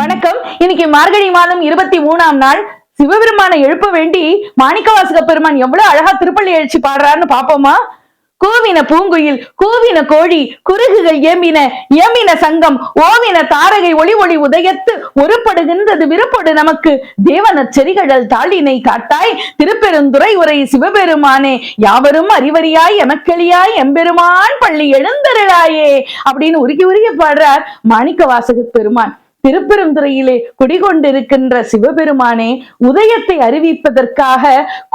வணக்கம். இன்னைக்கு மார்கழி மாதம் இருபத்தி மூணாம் நாள். சிவபெருமானை எழுப்ப வேண்டி மாணிக்கவாசக பெருமான் எவ்வளவு அழகா திருப்பள்ளி எழுச்சி பாடுறாருன்னு பாப்போமா? கூவின பூங்குயில் கூவின கோழி குறுகுகள் ஏம்பின ஏம்பின சங்கம் ஓவின தாரகை ஒளி ஒளி உதயத்து ஒருப்படுகின்றது விருப்படு நமக்கு. தேவன செறிகடல் தாளினை காட்டாய் திருப்பெருந்துறை உரை சிவபெருமானே. யாவரும் அறிவறியாய் எமக்கெளியாய் எம்பெருமான் பள்ளி எழுந்தருளாயே அப்படின்னு உருகி உருகி பாடுறார் மாணிக்க வாசக பெருமான். திருப்பெருந்துறையிலே குடிகொண்டிருக்கின்ற சிவபெருமானே உதயத்தை அறிவிப்பதற்காக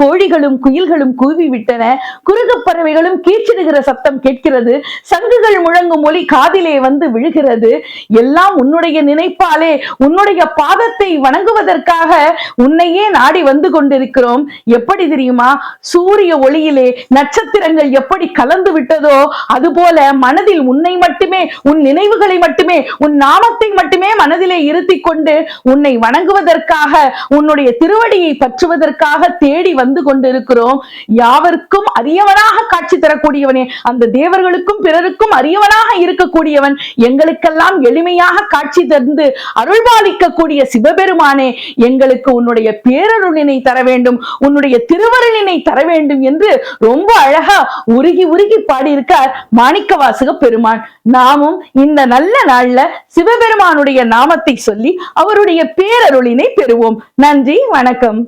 கோழிகளும் குயில்களும் கூவிவிட்டன. குறுகுப் பறவைகளும் கீச்சிடுகிற சத்தம் கேட்கிறது. சங்குகள் முழங்கும் ஒலி காதிலே வந்து விழுகிறது. எல்லாம் உன்னுடைய நினைப்பாலே உன்னுடைய பாதத்தை வணங்குவதற்காக உன்னையே நாடி வந்து கொண்டிருக்கிறோம். எப்படி தெரியுமா? சூரிய ஒளியிலே நட்சத்திரங்கள் எப்படி கலந்து விட்டதோ அதுபோல மனதில் உன்னை மட்டுமே உன் நினைவுகளை மட்டுமே உன் நாமத்தை மட்டுமே மனதில் மனதிலே இருத்தி கொண்டு உன்னை வணங்குவதற்காக உன்னுடைய திருவடியை பற்றுவதற்காக தேடி வந்து கொண்டிருக்கிறோம். யாவருக்கும் அரியவனாக காட்சி தரக்கூடியவனே அந்த தேவர்களுக்கும் பிறருக்கும் அரியவனாக இருக்கக்கூடியவன் எங்களுக்கெல்லாம் எளிமையாக காட்சி தந்து அருள்பாலிக்கக்கூடிய சிவபெருமானே எங்களுக்கு உன்னுடைய பேரருளினை தர வேண்டும் உன்னுடைய திருவருளினை தர வேண்டும் என்று ரொம்ப அழகா உருகி உருகி பாடியிருக்கார் மாணிக்கவாசக பெருமான். நாமும் இந்த நல்ல நாள்ல சிவபெருமானுடைய நாமத்தை சொல்லி அவருடைய பேரருளினை பெறுவோம். நன்றி வணக்கம்.